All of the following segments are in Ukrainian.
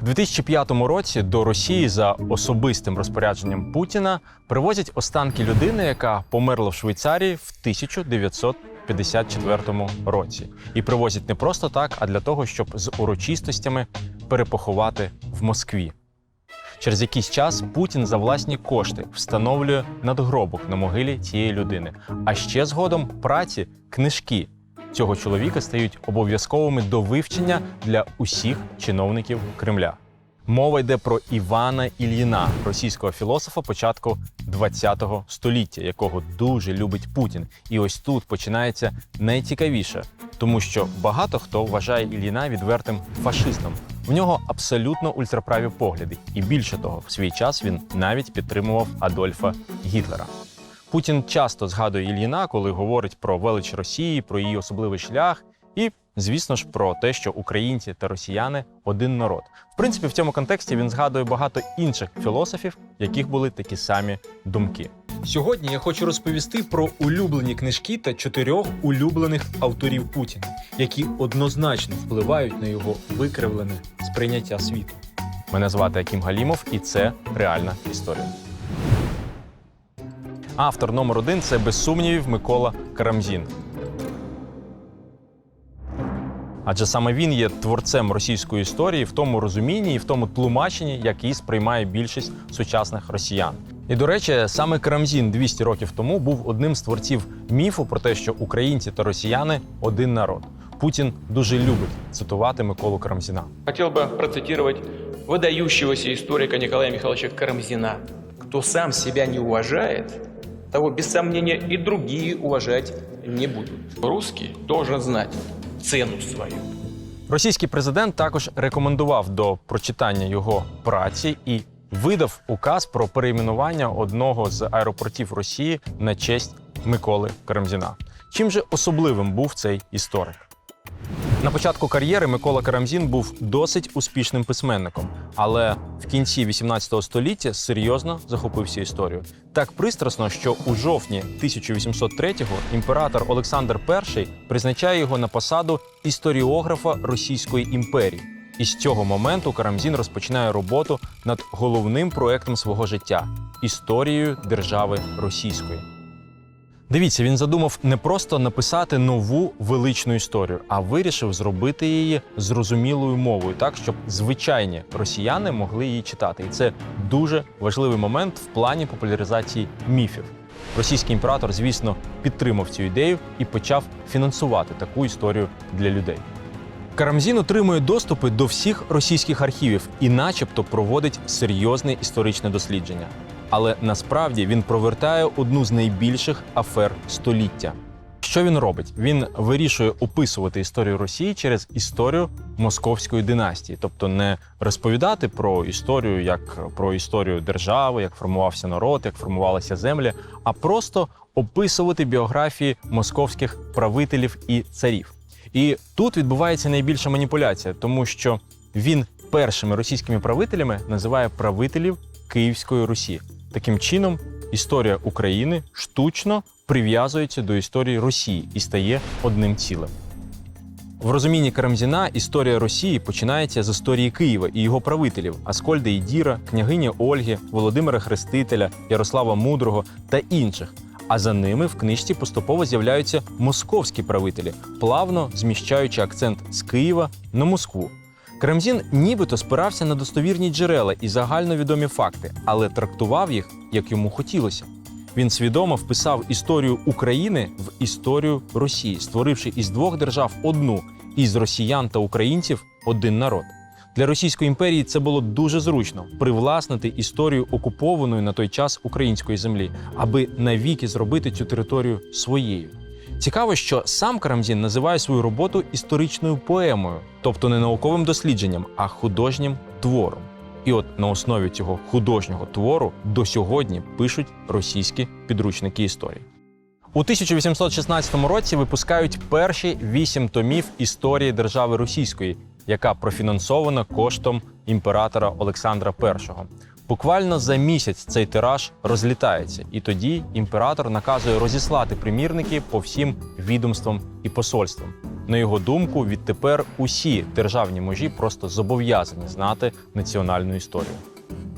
У 2005 році до Росії за особистим розпорядженням Путіна привозять останки людини, яка померла в Швейцарії в 1954 році. І привозять не просто так, а для того, щоб з урочистостями перепоховати в Москві. Через якийсь час Путін за власні кошти встановлює надгробок на могилі цієї людини. А ще згодом праці, книжки цього чоловіка стають обов'язковими до вивчення для усіх чиновників Кремля. Мова йде про Івана Ільїна, російського філософа початку ХХ століття, якого дуже любить Путін. І ось тут починається найцікавіше, тому що багато хто вважає Ільїна відвертим фашистом. В нього абсолютно ультраправі погляди, і більше того, в свій час він навіть підтримував Адольфа Гітлера. Путін часто згадує Ільїна, коли говорить про велич Росії, про її особливий шлях, і, звісно ж, про те, що українці та росіяни один народ. В принципі, в цьому контексті він згадує багато інших філософів, яких були такі самі думки. Сьогодні я хочу розповісти про улюблені книжки та чотирьох улюблених авторів Путіна, які однозначно впливають на його викривлене сприйняття світу. Мене звати Акім Галімов, і це реальна історія. Автор номер один це без сумнівів Микола Карамзін. Адже саме він є творцем російської історії в тому розумінні і в тому тлумаченні, як її сприймає більшість сучасних росіян. І до речі, саме Карамзін 200 років тому був одним з творців міфу про те, що українці та росіяни один народ. Путін дуже любить цитувати Миколу Карамзіна. Хотел бы процитировать выдающегося историка Николая Михайловича Карамзина. Кто сам себя не уважает, того без сомнения и другие уважать не будут. Русский должен знать цену свою. Російський президент також рекомендував до прочитання його праці і видав указ про перейменування одного з аеропортів Росії на честь Миколи Карамзіна. Чим же особливим був цей історик? На початку кар'єри Микола Карамзін був досить успішним письменником, але в кінці 18 століття серйозно захопився історією. Так пристрасно, що у жовтні 1803-го імператор Олександр І призначає його на посаду історіографа Російської імперії. І з цього моменту Карамзін розпочинає роботу над головним проектом свого життя історією держави російської. Дивіться, він задумав не просто написати нову величну історію, а вирішив зробити її зрозумілою мовою, так щоб звичайні росіяни могли її читати. І це дуже важливий момент в плані популяризації міфів. Російський імператор, звісно, підтримав цю ідею і почав фінансувати таку історію для людей. Карамзін отримує доступи до всіх російських архівів і, начебто, проводить серйозне історичне дослідження. Але насправді він провертає одну з найбільших афер століття. Що він робить? Він вирішує описувати історію Росії через історію московської династії, тобто не розповідати про історію як про історію держави, як формувався народ, як формувалися землі, а просто описувати біографії московських правителів і царів. І тут відбувається найбільша маніпуляція, тому що він першими російськими правителями називає правителів Київської Русі. Таким чином, історія України штучно прив'язується до історії Росії і стає одним цілим. В розумінні Карамзіна історія Росії починається з історії Києва і його правителів Аскольда і Діра, княгині Ольги, Володимира Хрестителя, Ярослава Мудрого та інших. А за ними в книжці поступово з'являються московські правителі, плавно зміщаючи акцент з Києва на Москву. Карамзін нібито спирався на достовірні джерела і загальновідомі факти, але трактував їх, як йому хотілося. Він свідомо вписав історію України в історію Росії, створивши із двох держав одну із росіян та українців один народ. Для Російської імперії це було дуже зручно привласнити історію окупованої на той час української землі, аби навіки зробити цю територію своєю. Цікаво, що сам Карамзін називає свою роботу історичною поемою, тобто не науковим дослідженням, а художнім твором. І от на основі цього художнього твору до сьогодні пишуть російські підручники історії. У 1816 році випускають перші вісім томів історії держави російської, яка профінансована коштом імператора Олександра І. Буквально за місяць цей тираж розлітається, і тоді імператор наказує розіслати примірники по всім відомствам і посольствам. На його думку, відтепер усі державні межі просто зобов'язані знати національну історію.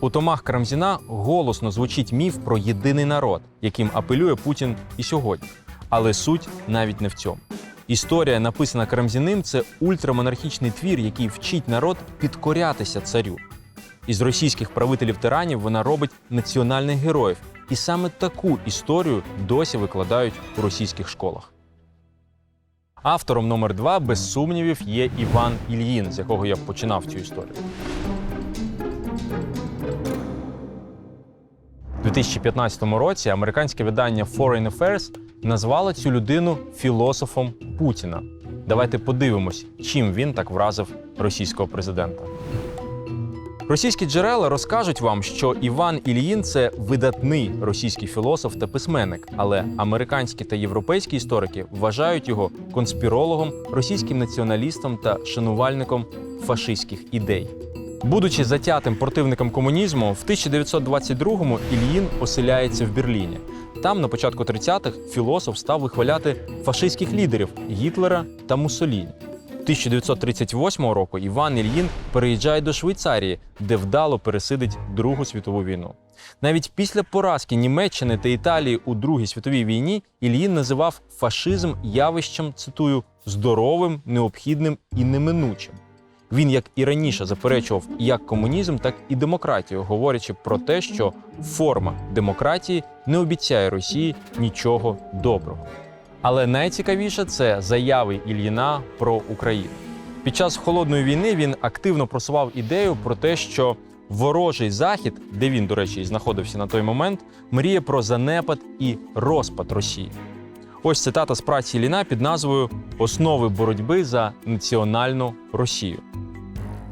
У томах Карамзіна голосно звучить міф про єдиний народ, яким апелює Путін і сьогодні. Але суть навіть не в цьому. Історія, написана Карамзіним, це ультрамонархічний твір, який вчить народ підкорятися царю. Із російських правителів тиранів вона робить національних героїв, і саме таку історію досі викладають у російських школах. Автором номер два, без сумнівів, є Іван Ільїн, з якого я починав цю історію. У 2015 році американське видання Foreign Affairs назвало цю людину філософом Путіна. Давайте подивимось, чим він так вразив російського президента. Російські джерела розкажуть вам, що Іван Ільїн це видатний російський філософ та письменник, але американські та європейські історики вважають його конспірологом, російським націоналістом та шанувальником фашистських ідей. Будучи затятим противником комунізму, в 1922-му Ільїн оселяється в Берліні. Там, на початку 30-х, філософ став вихваляти фашистських лідерів Гітлера та Муссоліні. 1938 року Іван Ільїн переїжджає до Швейцарії, де вдало пересидить Другу світову війну. Навіть після поразки Німеччини та Італії у Другій світовій війні Ільїн називав фашизм явищем, цитую, здоровим, необхідним і неминучим. Він, як і раніше, заперечував як комунізм, так і демократію, говорячи про те, що форма демократії не обіцяє Росії нічого доброго. Але найцікавіше це заяви Ільїна про Україну. Під час холодної війни він активно просував ідею про те, що ворожий захід, де він, до речі, і знаходився на той момент, мріє про занепад і розпад Росії. Ось цитата з праці Ілліна під назвою Основи боротьби за національну Росію.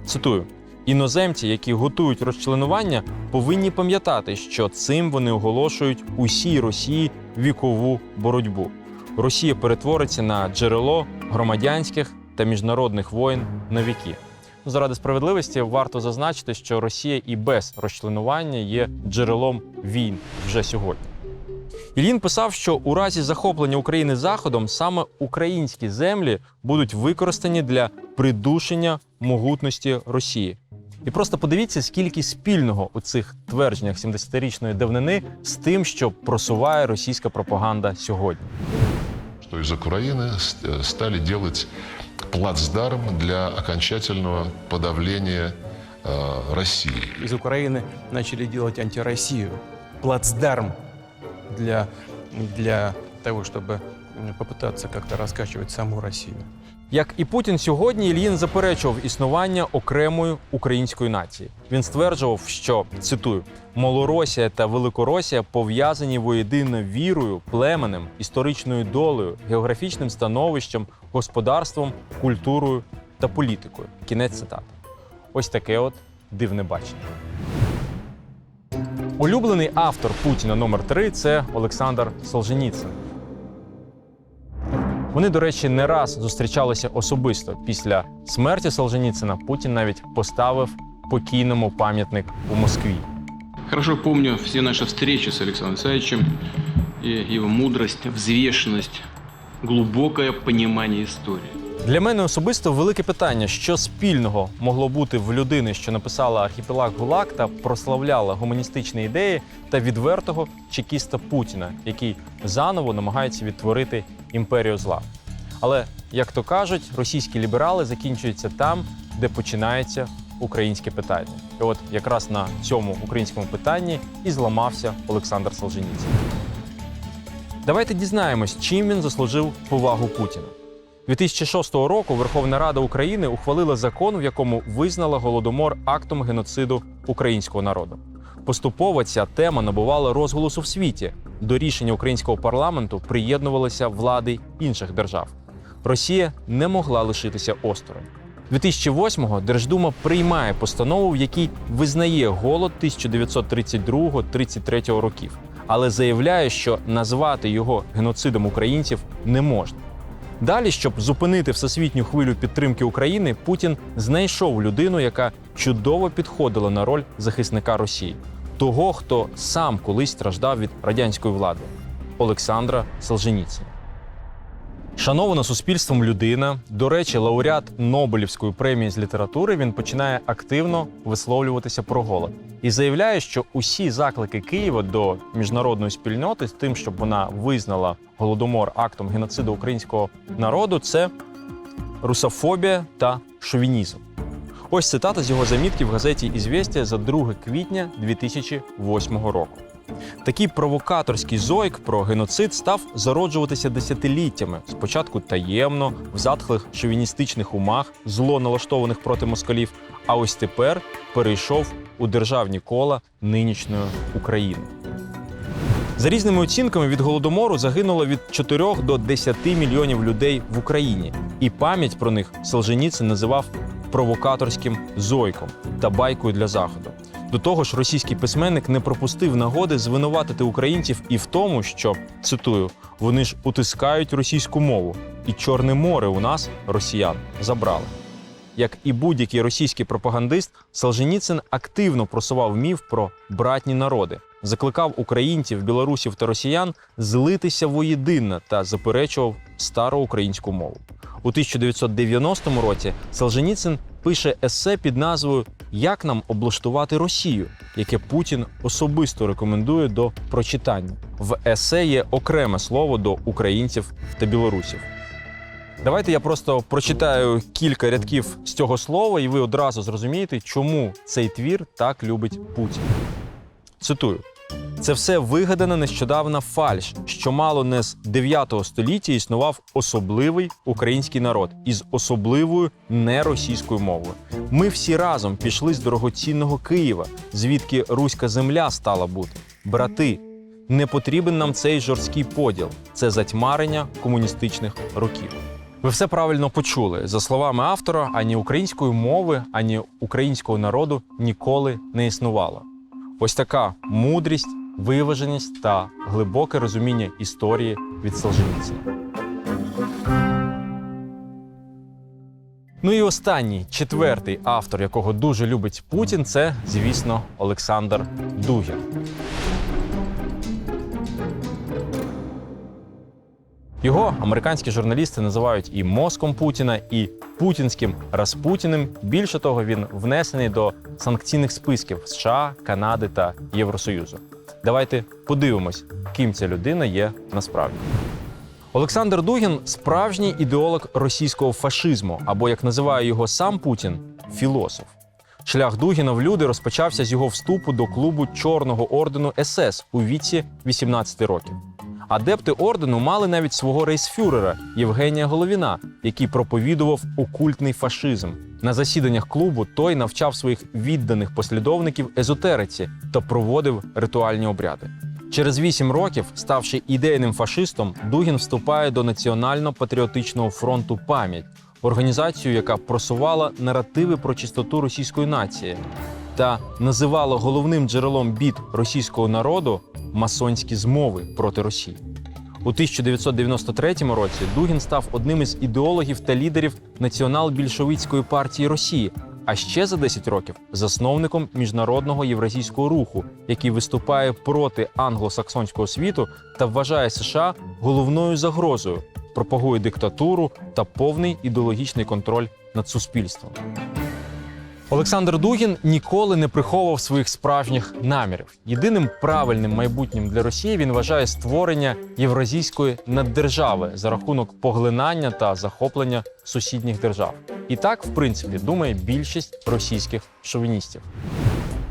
Цитую: іноземці, які готують розчленування, повинні пам'ятати, що цим вони оголошують усій Росії вікову боротьбу. Росія перетвориться на джерело громадянських та міжнародних воєн на віки. Ну, Заради справедливості варто зазначити, що Росія і без розчленування є джерелом війн вже сьогодні. Ілін писав, що у разі захоплення України Заходом саме українські землі будуть використані для придушення могутності Росії. І просто подивіться, скільки спільного у цих твердженнях 70-річної давнини з тим, що просуває російська пропаганда сьогодні. что из Украины с- э, стали делать плацдарм для окончательного подавления э, России. из Украины начали делать антироссию, плацдарм для, для того, чтобы м, попытаться как-то раскачивать саму Россию. Як і Путін сьогодні, Ільїн заперечував існування окремої української нації. Він стверджував, що цитую: Малоросія та Великоросія пов'язані воєдино вірою, племенем, історичною долею, географічним становищем, господарством, культурою та політикою. Кінець цитати. Ось таке от дивне бачення. Улюблений автор Путіна номер 3 це Олександр Солженіцин. Вони, до речі, не раз зустрічалися особисто. Після смерті Солженіцина Путін навіть поставив покійному пам'ятник у Москві. Хорошо помню все наши встречи с Александром Александровичем, и его мудрость, взвешенность, глубокое понимание истории. Для мене особисто велике питання, що спільного могло бути в людини, що написала архіпелаг ГУЛАГ та прославляла гуманістичні ідеї, та відвертого чекіста Путіна, який заново намагається відтворити імперію зла. Але як то кажуть, російські ліберали закінчуються там, де починається українське питання. І от якраз на цьому українському питанні і зламався Олександр Солженіцин. Давайте дізнаємось, чим він заслужив повагу Путіна. 2006 року Верховна Рада України ухвалила закон, в якому визнала голодомор актом геноциду українського народу. Поступово ця тема набувала розголосу в світі. До рішення українського парламенту приєднувалися влади інших держав. Росія не могла лишитися осторонь. 2008-го Держдума приймає постанову, в якій визнає голод 1932-33 років, але заявляє, що назвати його геноцидом українців не можна. Далі, щоб зупинити всесвітню хвилю підтримки України, Путін знайшов людину, яка чудово підходила на роль захисника Росії, того, хто сам колись страждав від радянської влади Олександра Солженіцина. Шанована суспільством людина, до речі, лауреат Нобелівської премії з літератури, він починає активно висловлюватися про голод і заявляє, що усі заклики Києва до міжнародної спільноти з тим, щоб вона визнала голодомор актом геноциду українського народу, це русофобія та шовінізм. Ось цитата з його замітки в газеті «Ізвєстія» за 2 квітня 2008 року. Такий провокаторський зойк про геноцид став зароджуватися десятиліттями. Спочатку таємно, в затхлих шовіністичних умах, зло налаштованих проти москалів, а ось тепер перейшов у державні кола нинішньої України. За різними оцінками від голодомору загинуло від 4 до 10 мільйонів людей в Україні, і пам'ять про них Солженіцин називав провокаторським зойком та байкою для заходу. До того ж, російський письменник не пропустив нагоди звинуватити українців і в тому, що цитую: вони ж утискають російську мову, і Чорне море у нас росіян забрали. Як і будь-який російський пропагандист, Солженіцин активно просував міф про братні народи, закликав українців, білорусів та росіян злитися воєдинно та заперечував староукраїнську мову. У 1990 році Солженіцин пише есе під назвою Як нам облаштувати Росію, яке Путін особисто рекомендує до прочитання. В есе є окреме слово до українців та білорусів. Давайте я просто прочитаю кілька рядків з цього слова, і ви одразу зрозумієте, чому цей твір так любить Путін. Цитую: це все вигадана нещодавна фальш, що мало не з 9 століття існував особливий український народ із особливою неросійською мовою. Ми всі разом пішли з дорогоцінного Києва, звідки руська земля стала бути. Брати, не потрібен нам цей жорсткий поділ. Це затьмарення комуністичних років. Ви все правильно почули. За словами автора, ані української мови, ані українського народу ніколи не існувало. Ось така мудрість, виваженість та глибоке розуміння історії від Солженіцина. Ну і останній, четвертий автор, якого дуже любить Путін, це, звісно, Олександр Дугін. Його американські журналісти називають і мозком Путіна, і путінським Распутіним. Більше того, він внесений до санкційних списків США, Канади та Євросоюзу. Давайте подивимось, ким ця людина є насправді. Олександр Дугін справжній ідеолог російського фашизму, або як називає його сам Путін, філософ. Шлях Дугіна в люди розпочався з його вступу до клубу Чорного ордену СС у віці 18 років. Адепти ордену мали навіть свого рейсфюрера Євгенія Головіна, який проповідував окультний фашизм. На засіданнях клубу той навчав своїх відданих послідовників езотериці та проводив ритуальні обряди. Через вісім років, ставши ідейним фашистом, Дугін вступає до Національно-патріотичного фронту Пам'ять, організацію, яка просувала наративи про чистоту російської нації та називала головним джерелом бід російського народу масонські змови проти Росії. У 1993 році Дугін став одним із ідеологів та лідерів Націонал-більшовицької партії Росії, а ще за 10 років засновником міжнародного євразійського руху, який виступає проти англосаксонського світу та вважає США головною загрозою, пропагує диктатуру та повний ідеологічний контроль над суспільством. Олександр Дугін ніколи не приховував своїх справжніх намірів. Єдиним правильним майбутнім для Росії він вважає створення євразійської наддержави за рахунок поглинання та захоплення сусідніх держав. І так, в принципі, думає більшість російських шовіністів.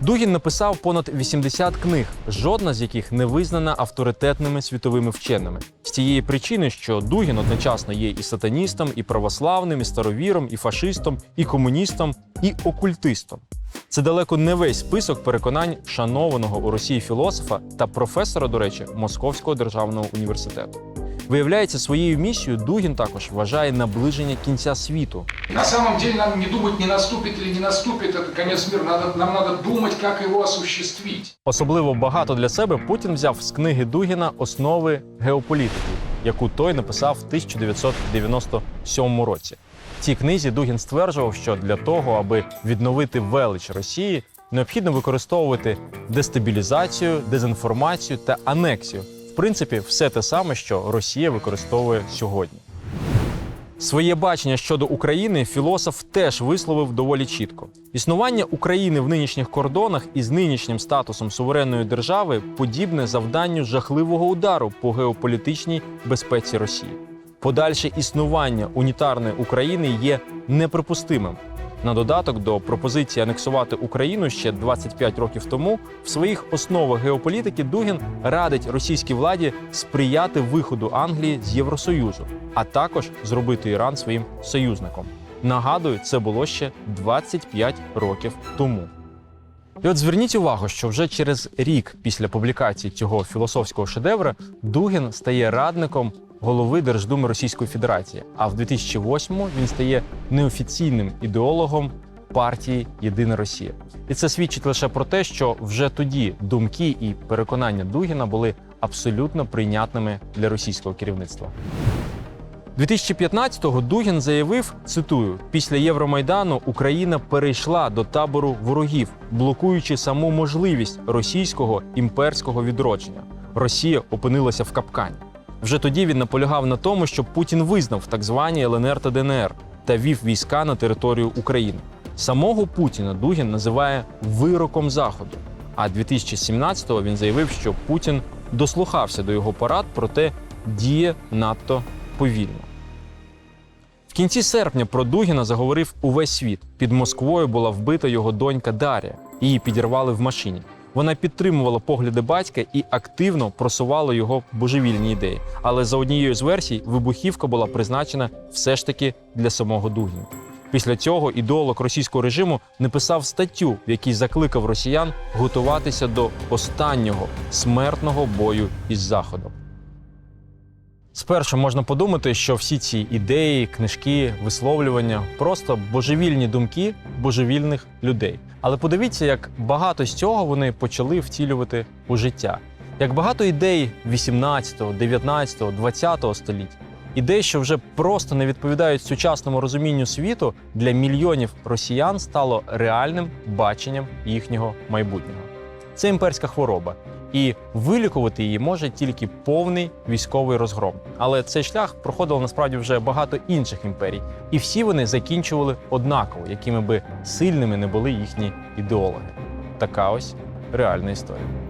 Дугін написав понад 80 книг, жодна з яких не визнана авторитетними світовими вченими. З тієї причини, що Дугін одночасно є і сатаністом, і православним, і старовіром, і фашистом, і комуністом, і окультистом. Це далеко не весь список переконань шанованого у Росії філософа та професора, до речі, Московського державного університету. Виявляється, своєю місією Дугін також вважає наближення кінця світу. На самом деле надо не думать, не наступит или не наступит этот конец мира. Надо, нам надо думать, как его осуществить. Особливо багато для себе Путін взяв з книги Дугіна Основи геополітики, яку той написав в 1997 році. В цій книзі Дугін стверджував, що для того, аби відновити велич Росії, необхідно використовувати дестабілізацію, дезінформацію та анексію. Принципі, все те саме, що Росія використовує сьогодні. Своє бачення щодо України філософ теж висловив доволі чітко. Існування України в нинішніх кордонах із нинішнім статусом суверенної держави подібне завданню жахливого удару по геополітичній безпеці Росії. Подальше існування унітарної України є неприпустимим. На додаток до пропозиції анексувати Україну ще 25 років тому в своїх основах геополітики Дугін радить російській владі сприяти виходу Англії з Євросоюзу, а також зробити Іран своїм союзником. Нагадую, це було ще 25 років тому. І от зверніть увагу, що вже через рік після публікації цього філософського шедевра Дугін стає радником голови Держдуми Російської Федерації. А в 2008-му він стає неофіційним ідеологом партії Єдина Росія. І це свідчить лише про те, що вже тоді думки і переконання Дугіна були абсолютно прийнятними для російського керівництва. 2015-го Дугін заявив, цитую: після Євромайдану Україна перейшла до табору ворогів, блокуючи саму можливість російського імперського відродження. Росія опинилася в капкані. Вже тоді він наполягав на тому, щоб Путін визнав так звані ЛНР та ДНР та вів війська на територію України. Самого Путіна Дугін називає вироком Заходу. А 2017-го він заявив, що Путін дослухався до його порад, проте діє надто повільно. В кінці серпня про Дугіна заговорив увесь світ. Під Москвою була вбита його донька Дар'я. Її підірвали в машині. Вона підтримувала погляди батька і активно просувала його божевільні ідеї. Але за однією з версій, вибухівка була призначена все ж таки для самого Дугіна. Після цього ідеолог російського режиму написав статтю, в якій закликав росіян готуватися до останнього смертного бою із заходом. Спершу можна подумати, що всі ці ідеї, книжки, висловлювання просто божевільні думки божевільних людей. Але подивіться, як багато з цього вони почали втілювати у життя. Як багато ідей 18, 19, 20 століть, ідей, що вже просто не відповідають сучасному розумінню світу, для мільйонів росіян стало реальним баченням їхнього майбутнього. Це імперська хвороба, і вилікувати її може тільки повний військовий розгром. Але цей шлях проходило насправді вже багато інших імперій, і всі вони закінчували однаково, якими би сильними не були їхні ідеологи. Така ось реальна історія.